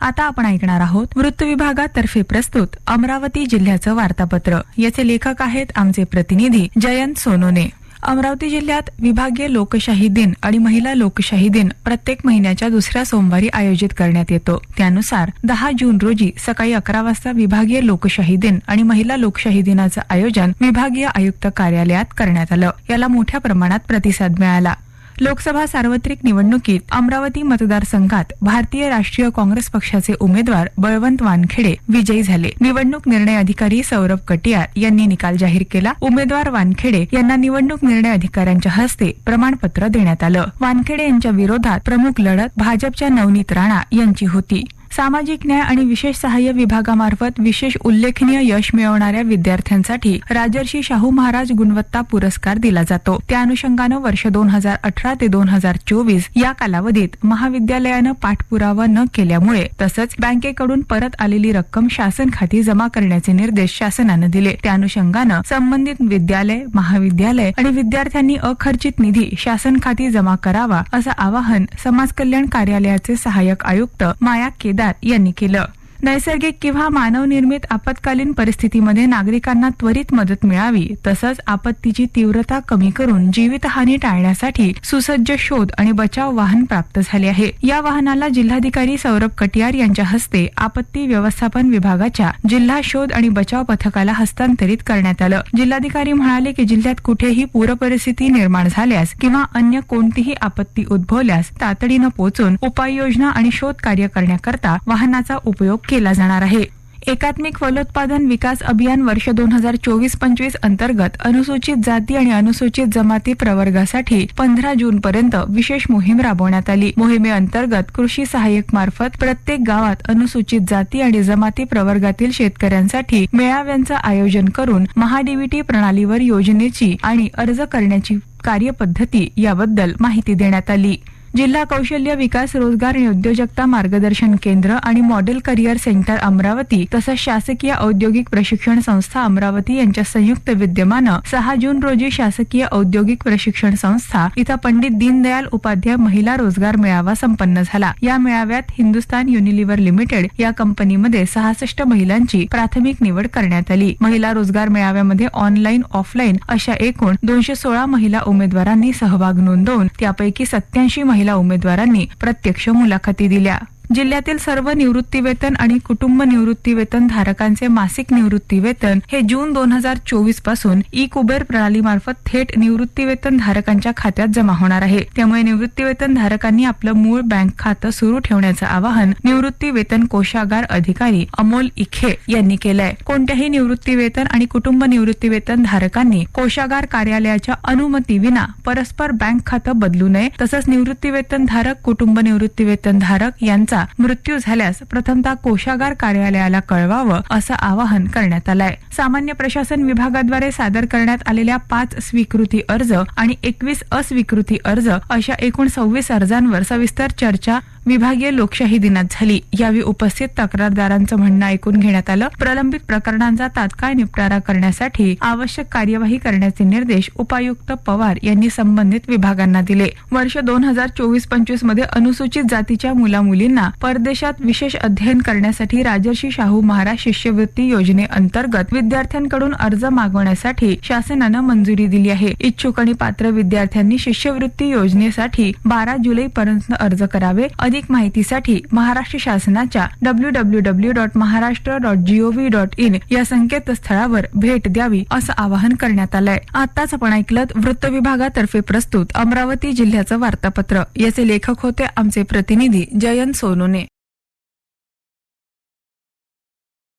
आता आपण ऐकणार आहोत वृत्त विभागातर्फे प्रस्तुत अमरावती जिल्ह्याचं वार्तापत्र. याचे लेखक आहेत आमचे प्रतिनिधी जयंत सोनोने. अमरावती जिल्ह्यात विभागीय लोकशाही दिन आणि महिला लोकशाही दिन प्रत्येक महिन्याच्या दुसऱ्या सोमवारी आयोजित करण्यात येतो. त्यानुसार दहा जून रोजी सकाळी अकरा वाजता विभागीय लोकशाही दिन आणि महिला लोकशाही दिनाचं आयोजन विभागीय आयुक्त कार्यालयात करण्यात आलं. याला मोठ्या प्रमाणात प्रतिसाद मिळाला. लोकसभा सार्वत्रिक निवडणुकीत अमरावती मतदारसंघात भारतीय राष्ट्रीय काँग्रेस पक्षाचे उमेदवार बळवंत वानखेडे विजयी झाले. निवडणूक निर्णय अधिकारी सौरभ कटियार यांनी निकाल जाहीर केला. उमेदवार वानखेडे यांना निवडणूक निर्णय अधिकाऱ्यांच्या हस्ते प्रमाणपत्र देण्यात आलं. वानखेडे यांच्या विरोधात प्रमुख लढत भाजपच्या नवनीत राणा यांची होती. सामाजिक न्याय आणि विशेष सहाय्य विभागामार्फत विशेष उल्लेखनीय यश मिळवणाऱ्या विद्यार्थ्यांसाठी राजर्षी शाहू महाराज गुणवत्ता पुरस्कार दिला जातो. त्या अनुषंगानं वर्ष दोन हजार अठरा ते दोन हजार चोवीस या कालावधीत महाविद्यालयानं पाठपुरावा न केल्यामुळे तसंच बँकेकडून परत आलेली रक्कम शासन खाती जमा करण्याचे निर्देश शासनानं दिले. त्या अनुषंगानं संबंधित विद्यालय महाविद्यालय आणि विद्यार्थ्यांनी अखर्चित निधी शासन खाती जमा करावा असं आवाहन समाज कल्याण कार्यालयाचे सहाय्यक आयुक्त माया केदार केदार यांनी केलं. नैसर्गिक किंवा मानवनिर्मित आपत्कालीन परिस्थितीमध्ये नागरिकांना त्वरित मदत मिळावी तसंच आपत्तीची तीव्रता कमी करून जीवितहानी टाळण्यासाठी सुसज्ज शोध आणि बचाव वाहन प्राप्त झाले आहे. या वाहनाला जिल्हाधिकारी सौरभ कटियार यांच्या हस्ते आपत्ती व्यवस्थापन विभागाच्या जिल्हा शोध आणि बचाव पथकाला हस्तांतरित करण्यात आलं. जिल्हाधिकारी म्हणाले की जिल्ह्यात कुठेही पूरपरिस्थिती निर्माण झाल्यास किंवा अन्य कोणतीही आपत्ती उद्भवल्यास तातडीनं पोहोचून उपाययोजना आणि शोध कार्य करण्याकरता वाहनाचा उपयोग केला जाणार आहे. एकात्मिक फलोत्पादन विकास अभियान वर्ष दोन हजार चोवीस पंचवीस अंतर्गत अनुसूचित जाती आणि अनुसूचित जमाती प्रवर्गासाठी पंधरा जून पर्यंत विशेष मोहीम राबवण्यात आली. मोहिमेअंतर्गत कृषी सहाय्यक मार्फत प्रत्येक गावात अनुसूचित जाती आणि जमाती प्रवर्गातील शेतकऱ्यांसाठी मेळाव्यांचं आयोजन करून महाडीबीटी प्रणालीवर योजनेची आणि अर्ज करण्याची कार्यपद्धती याबद्दल माहिती देण्यात आली. जिल्हा कौशल्य विकास रोजगार आणि उद्योजकता मार्गदर्शन केंद्र आणि मॉडेल करिअर सेंटर अमरावती तसंच शासकीय औद्योगिक प्रशिक्षण संस्था अमरावती यांच्या संयुक्त विद्यमानं सहा जून रोजी शासकीय औद्योगिक प्रशिक्षण संस्था इथं पंडित दीनदयाल उपाध्याय महिला रोजगार मेळावा संपन्न झाला. या मेळाव्यात हिंदुस्तान युनिलिव्हर लिमिटेड या कंपनीमध्ये सहासष्ट महिलांची प्राथमिक निवड करण्यात आली. महिला रोजगार मेळाव्यामध्ये ऑनलाईन ऑफलाईन अशा एकूण दोनशे सोळा महिला उमेदवारांनी सहभाग नोंदवून त्यापैकी सत्याऐंशी महिला उमेदवारांनी प्रत्यक्ष मुलाखती दिल्या. जिल्ह्यातील सर्व निवृत्तीवेतन आणि कुटुंब निवृत्तीवेतन धारकांचे मासिक निवृत्तीवेतन हे जून दोन हजार चोवीसपासून ई कुबेर प्रणालीमार्फत थेट निवृत्तीवेतन धारकांच्या खात्यात जमा होणार आहे. त्यामुळे निवृत्तीवेतन धारकांनी आपलं मूळ बँक खातं सुरू ठेवण्याचं आवाहन निवृत्ती वेतन कोषागार अधिकारी अमोल इखे यांनी केलंय. कोणत्याही निवृत्तीवेतन आणि कुटुंब निवृत्तीवेतन धारकांनी कोषागार कार्यालयाच्या अनुमती विना परस्पर बँक खातं बदलू नये. तसंच निवृत्तीवेतन धारक कुटुंब निवृत्तीवेतन धारक यांचा मृत्यू झाल्यास प्रथमतः कोषागार कार्यालयाला कळवावं असं आवाहन करण्यात आलंय. सामान्य प्रशासन विभागाद्वारे सादर करण्यात आलेल्या पाच स्वीकृती अर्ज आणि एकवीस अस्वीकृती अर्ज अशा एकूण सव्वीस अर्जांवर सविस्तर चर्चा विभागीय लोकशाही दिनात झाली. यावेळी उपस्थित तक्रारदारांचं म्हणणं ऐकून घेण्यात आलं. प्रलंबित प्रकरणांचा तात्काळ निपटारा करण्यासाठी आवश्यक कार्यवाही करण्याचे निर्देश उपायुक्त पवार यांनी संबंधित विभागांना दिले. वर्ष दोन हजार चोवीस पंचवीसमध्ये अनुसूचित जातीच्या मुला मुलींना परदेशात विशेष अध्ययन करण्यासाठी राजर्षी शाहू महाराज शिष्यवृत्ती योजनेअंतर्गत विद्यार्थ्यांकडून अर्ज मागवण्यासाठी शासनानं मंजुरी दिली आहे. इच्छुक आणि पात्र विद्यार्थ्यांनी शिष्यवृत्ती योजनेसाठी बारा जुलै पर्यंत अर्ज करावे. अधिक माहितीसाठी महाराष्ट्र शासनाच्या W W W dot Maharashtra dot GOV dot in या संकेतस्थळावर भेट द्यावी असं आवाहन करण्यात आलंय. आताच आपण ऐकलं वृत्त विभागातर्फे प्रस्तुत अमरावती जिल्ह्याचं वार्तापत्र. याचे लेखक होते आमचे प्रतिनिधी जयंत सोनोने.